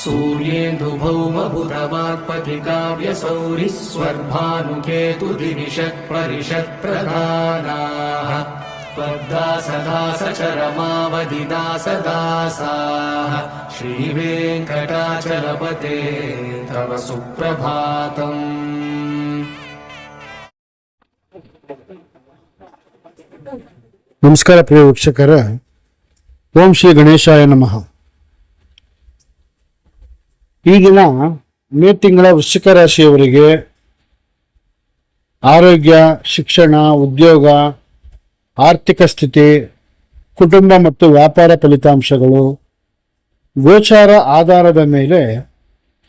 सूर्येन्दुभौमभुरवाक्पतिकाव्यसौरिः स्वर्भानुकेतुदिविषत् परिषत्प्रधानाः त्वद्दासदासचरमावधिदासदासाः श्रीवेङ्कटाचलपते तव सुप्रभातम् ನಮಸ್ಕಾರ ಪ್ರಿಯ ವೀಕ್ಷಕರ ಓಂ ಶ್ರೀ ಗಣೇಶಾಯ ನಮಃ ಈ ದಿನ ಮೇ ತಿಂಗಳ ವೃಶ್ಚಿಕ ರಾಶಿಯವರಿಗೆ ಆರೋಗ್ಯ, ಶಿಕ್ಷಣ, ಉದ್ಯೋಗ, ಆರ್ಥಿಕ ಸ್ಥಿತಿ, ಕುಟುಂಬ ಮತ್ತು ವ್ಯಾಪಾರ ಫಲಿತಾಂಶಗಳು, ಗೋಚಾರ ಆಧಾರದ ಮೇಲೆ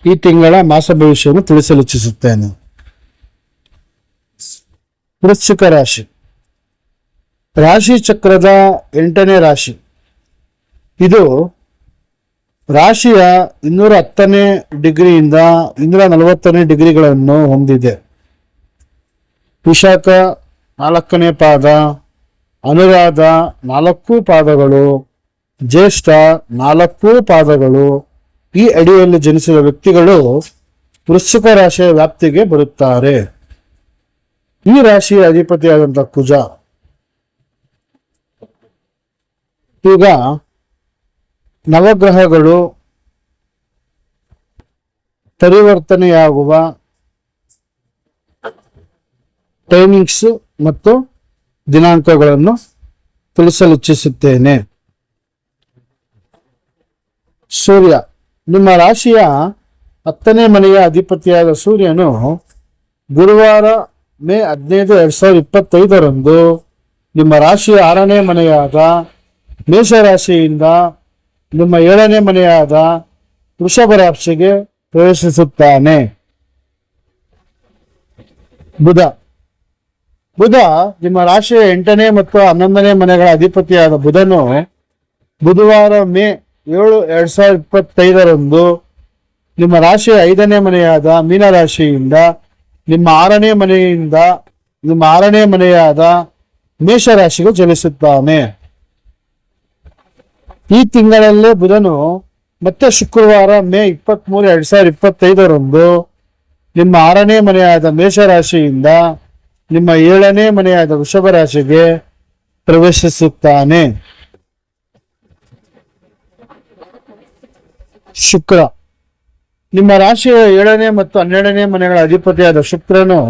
ಈ ತಿಂಗಳ ಮಾಸ ಭವಿಷ್ಯವನ್ನು ತಿಳಿಸಲಿಚ್ಛಿಸುತ್ತೇನೆ. ವೃಶ್ಚಿಕ ರಾಶಿ. ರಾಶಿ ಚಕ್ರದ ಎಂಟನೇ ರಾಶಿ. ಇದು ರಾಶಿಯ ಇನ್ನೂರ ಹತ್ತನೇ ಡಿಗ್ರಿಯಿಂದ ಇನ್ನೂರ ನಲವತ್ತನೇ ಡಿಗ್ರಿಗಳನ್ನು ಹೊಂದಿದೆ. ವಿಶಾಖ ನಾಲ್ಕನೇ ಪಾದ, ಅನುರಾಧ ನಾಲ್ಕು ಪಾದಗಳು, ಜ್ಯೇಷ್ಠ ನಾಲ್ಕು ಪಾದಗಳು. ಈ ಅಡಿಯಲ್ಲಿ ಜನಿಸಿದ ವ್ಯಕ್ತಿಗಳು ವೃಶ್ಚಿಕ ರಾಶಿಯ ವ್ಯಾಪ್ತಿಗೆ ಬರುತ್ತಾರೆ. ಈ ರಾಶಿಯ ಅಧಿಪತಿಯಾದಂಥ ಕುಜ. ಈಗ ನವಗ್ರಹಗಳು ಪರಿವರ್ತನೆಯಾಗುವ ಟೈಮಿಂಗ್ಸ್ ಮತ್ತು ದಿನಾಂಕಗಳನ್ನು ತಿಳಿಸಲು ಇಚ್ಛಿಸುತ್ತೇನೆ ಸೂರ್ಯ. ನಿಮ್ಮ ರಾಶಿಯ ಹತ್ತನೇ ಮನೆಯ ಅಧಿಪತಿಯಾದ ಸೂರ್ಯನು ಗುರುವಾರ ಮೇ ಹದಿನೈದು ಎರಡ್ ಸಾವಿರದ ಇಪ್ಪತ್ತೈದರಂದು ನಿಮ್ಮ ರಾಶಿಯ ಆರನೇ ಮನೆಯಾದ ಮೇಷರಾಶಿಯಿಂದ ನಿಮ್ಮ ಏಳನೇ ಮನೆಯಾದ ವೃಷಭ ರಾಶಿಗೆ ಪ್ರವೇಶಿಸುತ್ತಾನೆ. ಬುಧ. ಬುಧ ನಿಮ್ಮ ರಾಶಿಯ ಎಂಟನೇ ಮತ್ತು ಹನ್ನೊಂದನೇ ಮನೆಗಳ ಅಧಿಪತಿಯಾದ ಬುಧನು ಬುಧವಾರ ಮೇ ಏಳು ಎರಡ್ ಸಾವಿರದ ಇಪ್ಪತ್ತೈದರಂದು ನಿಮ್ಮ ರಾಶಿಯ ಐದನೇ ಮನೆಯಾದ ಮೀನರಾಶಿಯಿಂದ ನಿಮ್ಮ ಆರನೇ ಮನೆಯಿಂದ ನಿಮ್ಮ ಆರನೇ ಮನೆಯಾದ ಮೇಷರಾಶಿಗೆ ಚಲಿಸುತ್ತಾನೆ ಈ ತಿಂಗಳಲ್ಲೇ ಬುಧನು ಮತ್ತೆ ಶುಕ್ರವಾರ ಮೇ ಇಪ್ಪತ್ತ್ ಮೂರು ಎರಡ್ ಸಾವಿರದ ಇಪ್ಪತ್ತೈದರಂದು ನಿಮ್ಮ ಆರನೇ ಮನೆಯಾದ ಮೇಷರಾಶಿಯಿಂದ ನಿಮ್ಮ ಏಳನೇ ಮನೆಯಾದ ವೃಷಭ ರಾಶಿಗೆ ಪ್ರವೇಶಿಸುತ್ತಾನೆ. ಶುಕ್ರ. ನಿಮ್ಮ ರಾಶಿಯ ಏಳನೇ ಮತ್ತು ಹನ್ನೆರಡನೇ ಮನೆಗಳ ಅಧಿಪತಿಯಾದ ಶುಕ್ರನು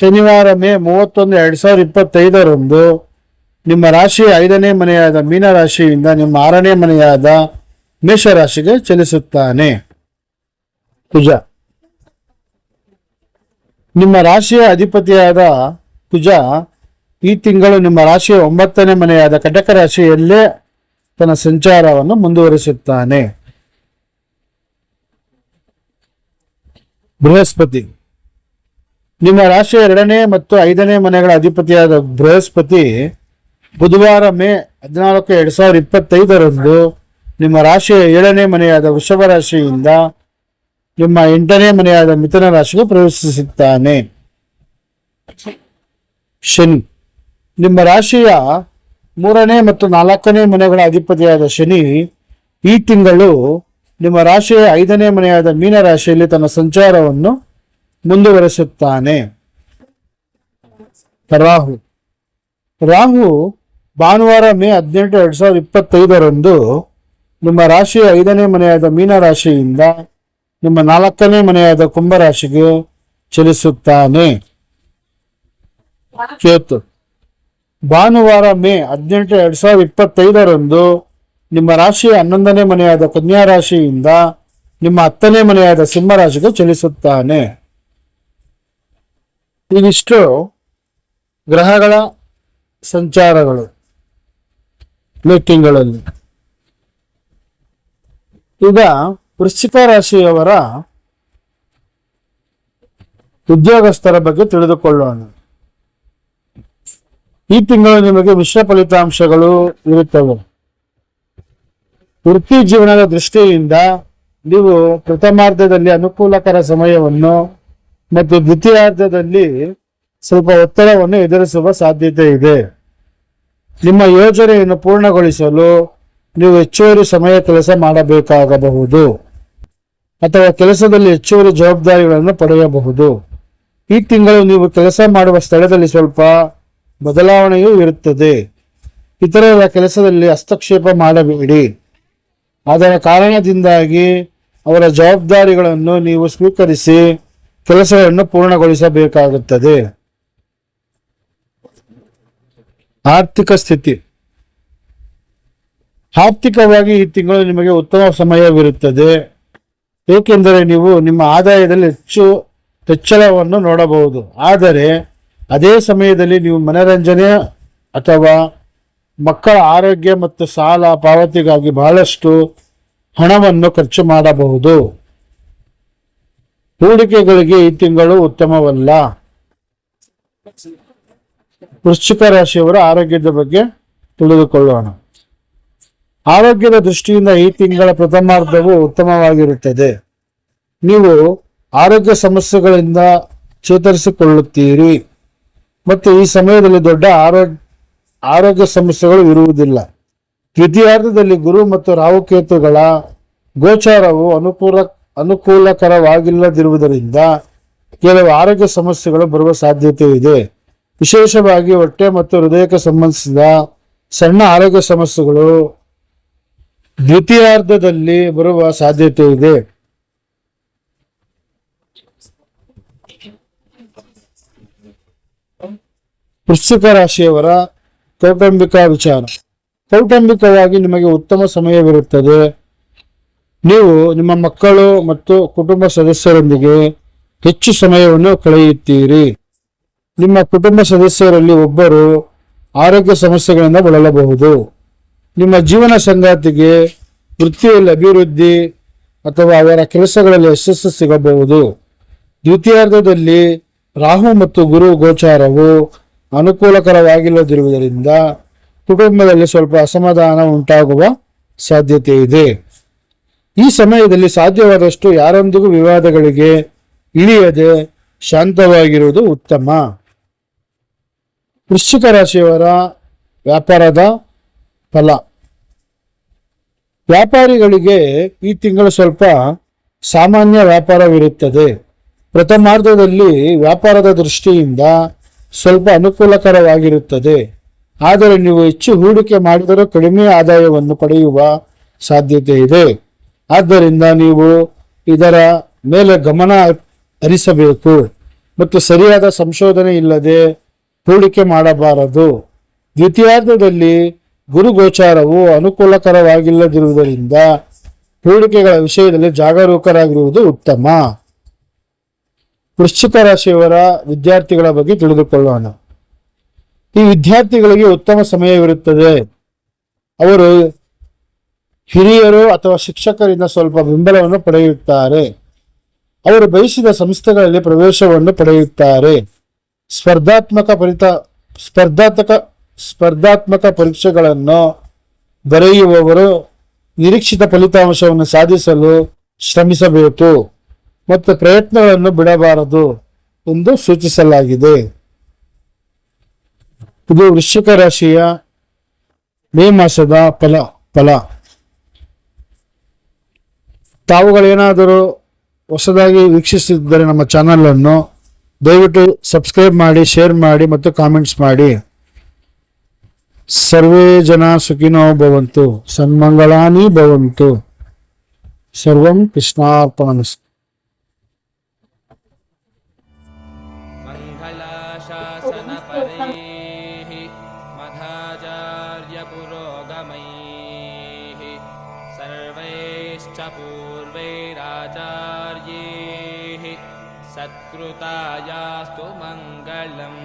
ಶನಿವಾರ ಮೇ ಮೂವತ್ತೊಂದು, ಎರಡ್ ಸಾವಿರದ ಇಪ್ಪತ್ತೈದರಂದು ನಿಮ್ಮ ರಾಶಿ ಐದನೇ ಮನೆಯಾದ ಮೀನ ರಾಶಿಯಿಂದ ನಿಮ್ಮ ಆರನೇ ಮನೆಯಾದ ಮೇಷರಾಶಿಗೆ ಚಲಿಸುತ್ತಾನೆ. ಕುಜ. ನಿಮ್ಮ ರಾಶಿಯ ಅಧಿಪತಿಯಾದ ಕುಜ ಈ ತಿಂಗಳು ನಿಮ್ಮ ರಾಶಿಯ ಒಂಬತ್ತನೇ ಮನೆಯಾದ ಕಟಕ ರಾಶಿಯಲ್ಲೇ ತನ್ನ ಸಂಚಾರವನ್ನು ಮುಂದುವರಿಸುತ್ತಾನೆ. ಬೃಹಸ್ಪತಿ. ನಿಮ್ಮ ರಾಶಿಯ ಎರಡನೇ ಮತ್ತು ಐದನೇ ಮನೆಗಳ ಅಧಿಪತಿಯಾದ ಬೃಹಸ್ಪತಿ ಬುಧವಾರ ಮೇ ಹದಿನಾಲ್ಕು ಎರಡ್ ಸಾವಿರದ ಇಪ್ಪತ್ತೈದರಂದು ನಿಮ್ಮ ರಾಶಿಯ ಏಳನೇ ಮನೆಯಾದ ವೃಷಭ ರಾಶಿಯಿಂದ ನಿಮ್ಮ ಎಂಟನೇ ಮನೆಯಾದ ಮಿಥುನ ರಾಶಿಗೆ ಪ್ರವೇಶಿಸುತ್ತಾನೆ. ಶನಿ. ನಿಮ್ಮ ರಾಶಿಯ ಮೂರನೇ ಮತ್ತು ನಾಲ್ಕನೇ ಮನೆಗಳ ಅಧಿಪತಿಯಾದ ಶನಿ ಈ ತಿಂಗಳು ನಿಮ್ಮ ರಾಶಿಯ ಐದನೇ ಮನೆಯಾದ ಮೀನ ರಾಶಿಯಲ್ಲಿ ತನ್ನ ಸಂಚಾರವನ್ನು ಮುಂದುವರೆಸುತ್ತಾನೆ. ರಾಹು. ರಾಹು ಭಾನುವಾರ ಮೇ ಹದಿನೆಂಟು ಎರಡು ಸಾವಿರದ ಇಪ್ಪತ್ತೈದರಂದು ನಿಮ್ಮ ರಾಶಿಯ ಐದನೇ ಮನೆಯಾದ ಮೀನ ರಾಶಿಯಿಂದ ನಿಮ್ಮ ನಾಲ್ಕನೇ ಮನೆಯಾದ ಕುಂಭರಾಶಿಗೆ ಚಲಿಸುತ್ತಾನೆ. ಕೇತು. ಭಾನುವಾರ ಮೇ ಹದಿನೆಂಟು ಎರಡ್ ಸಾವಿರದ ಇಪ್ಪತ್ತೈದರಂದು ನಿಮ್ಮ ರಾಶಿಯ ಹನ್ನೊಂದನೇ ಮನೆಯಾದ ಕನ್ಯಾ ರಾಶಿಯಿಂದ ನಿಮ್ಮ ಹತ್ತನೇ ಮನೆಯಾದ ಸಿಂಹ ರಾಶಿಗೆ ಚಲಿಸುತ್ತಾನೆ. ಇದಿಷ್ಟು ಗ್ರಹಗಳ ಸಂಚಾರಗಳು. ಮೇ ತಿಂಗಳಲ್ಲಿ. ಈಗ ವೃಶ್ಚಿಕ ರಾಶಿಯವರ ಉದ್ಯೋಗಸ್ಥರ ಬಗ್ಗೆ ತಿಳಿದುಕೊಳ್ಳೋಣ. ಈ ತಿಂಗಳು ನಿಮಗೆ ವಿಶ್ವ ಫಲಿತಾಂಶಗಳು ಇರುತ್ತವೆ. ವೃತ್ತಿ ಜೀವನದ ದೃಷ್ಟಿಯಿಂದ ನೀವು ಪ್ರಥಮಾರ್ಧದಲ್ಲಿ ಅನುಕೂಲಕರ ಸಮಯವನ್ನು ಮತ್ತು ದ್ವಿತೀಯಾರ್ಧದಲ್ಲಿ ಸ್ವಲ್ಪ ಒತ್ತಡವನ್ನು ಎದುರಿಸುವ ಸಾಧ್ಯತೆ ಇದೆ. ನಿಮ್ಮ ಯೋಜನೆಯನ್ನು ಪೂರ್ಣಗೊಳಿಸಲು ನೀವು ಹೆಚ್ಚುವರಿ ಸಮಯ ಕೆಲಸ ಮಾಡಬೇಕಾಗಬಹುದು ಅಥವಾ ಕೆಲಸದಲ್ಲಿ ಹೆಚ್ಚುವರಿ ಜವಾಬ್ದಾರಿಗಳನ್ನು ಪಡೆಯಬಹುದು. ಈ ತಿಂಗಳು ನೀವು ಕೆಲಸ ಮಾಡುವ ಸ್ಥಳದಲ್ಲಿ ಸ್ವಲ್ಪ ಬದಲಾವಣೆಯೂ ಇರುತ್ತದೆ. ಇತರರ ಕೆಲಸದಲ್ಲಿ ಹಸ್ತಕ್ಷೇಪ ಮಾಡಬೇಡಿ. ಅದರ ಕಾರಣದಿಂದಾಗಿ ಅವರ ಜವಾಬ್ದಾರಿಗಳನ್ನು ನೀವು ಸ್ವೀಕರಿಸಿ ಕೆಲಸಗಳನ್ನು ಪೂರ್ಣಗೊಳಿಸಬೇಕಾಗುತ್ತದೆ. ಆರ್ಥಿಕ ಸ್ಥಿತಿ. ಆರ್ಥಿಕವಾಗಿ ಈ ತಿಂಗಳು ನಿಮಗೆ ಉತ್ತಮ ಸಮಯವಿರುತ್ತದೆ. ಏಕೆಂದರೆ ನೀವು ನಿಮ್ಮ ಆದಾಯದಲ್ಲಿ ಹೆಚ್ಚು ಹೆಚ್ಚಳವನ್ನು ನೋಡಬಹುದು. ಆದರೆ ಅದೇ ಸಮಯದಲ್ಲಿ ನೀವು ಮನರಂಜನೆ ಅಥವಾ ಮಕ್ಕಳ ಆರೋಗ್ಯ ಮತ್ತು ಸಾಲ ಪಾವತಿಗಾಗಿ ಬಹಳಷ್ಟು ಹಣವನ್ನು ಖರ್ಚು ಮಾಡಬಹುದು. ಹೂಡಿಕೆಗಳಿಗೆ ಈ ತಿಂಗಳು ಉತ್ತಮವಲ್ಲ. ವೃಶ್ಚಿಕ ರಾಶಿಯವರ ಆರೋಗ್ಯದ ಬಗ್ಗೆ ತಿಳಿದುಕೊಳ್ಳೋಣ. ಆರೋಗ್ಯದ ದೃಷ್ಟಿಯಿಂದ ಈ ತಿಂಗಳ ಪ್ರಥಮಾರ್ಧವು ಉತ್ತಮವಾಗಿರುತ್ತದೆ. ನೀವು ಆರೋಗ್ಯ ಸಮಸ್ಯೆಗಳಿಂದ ಚೇತರಿಸಿಕೊಳ್ಳುತ್ತೀರಿ. ಮತ್ತು ಈ ಸಮಯದಲ್ಲಿ ದೊಡ್ಡ ಆರೋಗ್ಯ ಆರೋಗ್ಯ ಸಮಸ್ಯೆಗಳು ಇರುವುದಿಲ್ಲ. ದ್ವಿತೀಯಾರ್ಧದಲ್ಲಿ ಗುರು ಮತ್ತು ರಾಹುಕೇತುಗಳ ಗೋಚಾರವು ಅನುಕೂಲ ಅನುಕೂಲಕರವಾಗಿಲ್ಲದಿರುವುದರಿಂದ ಕೆಲವು ಆರೋಗ್ಯ ಸಮಸ್ಯೆಗಳು ಬರುವ ಸಾಧ್ಯತೆ ಇದೆ ವಿಶೇಷವಾಗಿ ಹೊಟ್ಟೆ ಮತ್ತು ಹೃದಯಕ್ಕೆ ಸಂಬಂಧಿಸಿದ ಸಣ್ಣ ಆರೋಗ್ಯ ಸಮಸ್ಯೆಗಳು ದ್ವಿತೀಯಾರ್ಧದಲ್ಲಿ ಬರುವ ಸಾಧ್ಯತೆ ಇದೆ. ವೃಶ್ಚಿಕ ರಾಶಿಯವರ ಕೌಟುಂಬಿಕ ವಿಚಾರ. ಕೌಟುಂಬಿಕವಾಗಿ ನಿಮಗೆ ಉತ್ತಮ ಸಮಯವಿರುತ್ತದೆ. ನೀವು ನಿಮ್ಮ ಮಕ್ಕಳು ಮತ್ತು ಕುಟುಂಬ ಸದಸ್ಯರೊಂದಿಗೆ ಹೆಚ್ಚು ಸಮಯವನ್ನು ಕಳೆಯುತ್ತೀರಿ. ನಿಮ್ಮ ಕುಟುಂಬ ಸದಸ್ಯರಲ್ಲಿ ಒಬ್ಬರು ಆರೋಗ್ಯ ಸಮಸ್ಯೆಗಳಿಂದ ಬಳಲಬಹುದು. ನಿಮ್ಮ ಜೀವನ ಸಂಗಾತಿಗೆ ವೃತ್ತಿಯಲ್ಲಿ ಅಭಿವೃದ್ಧಿ ಅಥವಾ ಅವರ ಕೆಲಸಗಳಲ್ಲಿ ಯಶಸ್ಸು ಸಿಗಬಹುದು. ದ್ವಿತೀಯಾರ್ಧದಲ್ಲಿ ರಾಹು ಮತ್ತು ಗುರು ಗೋಚಾರವು ಅನುಕೂಲಕರವಾಗಿಲ್ಲದಿರುವುದರಿಂದ ಕುಟುಂಬದಲ್ಲಿ ಸ್ವಲ್ಪ ಅಸಮಾಧಾನ ಉಂಟಾಗುವ ಸಾಧ್ಯತೆ ಇದೆ. ಈ ಸಮಯದಲ್ಲಿ ಸಾಧ್ಯವಾದಷ್ಟು ಯಾರೊಂದಿಗೂ ವಿವಾದಗಳಿಗೆ ಇಳಿಯದೆ ಶಾಂತವಾಗಿರುವುದು ಉತ್ತಮ. ವೃಶ್ಚಿಕ ರಾಶಿಯವರ ವ್ಯಾಪಾರದ ಫಲ. ವ್ಯಾಪಾರಿಗಳಿಗೆ ಈ ತಿಂಗಳು ಸ್ವಲ್ಪ ಸಾಮಾನ್ಯ ವ್ಯಾಪಾರವಿರುತ್ತದೆ. ಪ್ರಥಮಾರ್ಧದಲ್ಲಿ ವ್ಯಾಪಾರದ ದೃಷ್ಟಿಯಿಂದ ಸ್ವಲ್ಪ ಅನುಕೂಲಕರವಾಗಿರುತ್ತದೆ. ಆದರೆ ನೀವು ಹೆಚ್ಚು ಹೂಡಿಕೆ ಮಾಡಿದರೂ ಕಡಿಮೆ ಆದಾಯವನ್ನು ಪಡೆಯುವ ಸಾಧ್ಯತೆ ಇದೆ. ಆದ್ದರಿಂದ ನೀವು ಇದರ ಮೇಲೆ ಗಮನ ಹರಿಸಬೇಕು. ಮತ್ತು ಸರಿಯಾದ ಸಂಶೋಧನೆ ಇಲ್ಲದೆ ಹೂಡಿಕೆ ಮಾಡಬಾರದು. ದ್ವಿತೀಯಾರ್ಧದಲ್ಲಿ ಗುರು ಗೋಚಾರವು ಅನುಕೂಲಕರವಾಗಿಲ್ಲದಿರುವುದರಿಂದ ಹೂಡಿಕೆಗಳ ವಿಷಯದಲ್ಲಿ ಜಾಗರೂಕರಾಗಿರುವುದು ಉತ್ತಮ. ವೃಶ್ಚಿಕ ರಾಶಿಯವರ ವಿದ್ಯಾರ್ಥಿಗಳ ಬಗ್ಗೆ ತಿಳಿದುಕೊಳ್ಳೋಣ. ಈ ವಿದ್ಯಾರ್ಥಿಗಳಿಗೆ ಉತ್ತಮ ಸಮಯವಿರುತ್ತದೆ. ಅವರು ಹಿರಿಯರು ಅಥವಾ ಶಿಕ್ಷಕರಿಂದ ಸ್ವಲ್ಪ ಬೆಂಬಲವನ್ನು ಪಡೆಯುತ್ತಾರೆ. ಅವರು ಬಯಸಿದ ಸಂಸ್ಥೆಗಳಲ್ಲಿ ಪ್ರವೇಶವನ್ನು ಪಡೆಯುತ್ತಾರೆ. ಸ್ಪರ್ಧಾತ್ಮಕ ಫಲಿತ, ಸ್ಪರ್ಧಾತ್ಮಕ ಸ್ಪರ್ಧಾತ್ಮಕ ಪರೀಕ್ಷೆಗಳನ್ನು ಬರೆಯುವವರು ನಿರೀಕ್ಷಿತ ಫಲಿತಾಂಶವನ್ನು ಸಾಧಿಸಲು ಶ್ರಮಿಸಬೇಕು ಮತ್ತು ಪ್ರಯತ್ನಗಳನ್ನು ಬಿಡಬಾರದು ಎಂದು ಸೂಚಿಸಲಾಗಿದೆ. ಇದು ವೃಶ್ಚಿಕ ರಾಶಿಯ ಮೇ ಮಾಸದ ಫಲ ಫಲ. ತಾವುಗಳೇನಾದರೂ ಹೊಸದಾಗಿ ವೀಕ್ಷಿಸಿದ್ದರೆ ನಮ್ಮ ಚಾನಲ್ ಅನ್ನು ದಯವಿಟ್ಟು ಸಬ್ಸ್ಕ್ರೈಬ್ ಮಾಡಿ ಶೇರ್ ಮಾಡಿ ಮತ್ತು ಕಾಮೆಂಟ್ಸ್ ಮಾಡಿ ಸರ್ವೇ ಜನ ಸುಖಿನೋ ಭವಂತು ಸನ್ಮಂಗಳಾನಿ ಭವಂತು ಸರ್ವಂ ಕೃಷ್ಣಾರ್ಪಣಮಸ್ತು मङ्गलाशासनपरैः मधाचार्यपुरोगमैः सर्वैश्च पूर्वैराचार्यैः सत्कृतायास्तु मङ्गलम्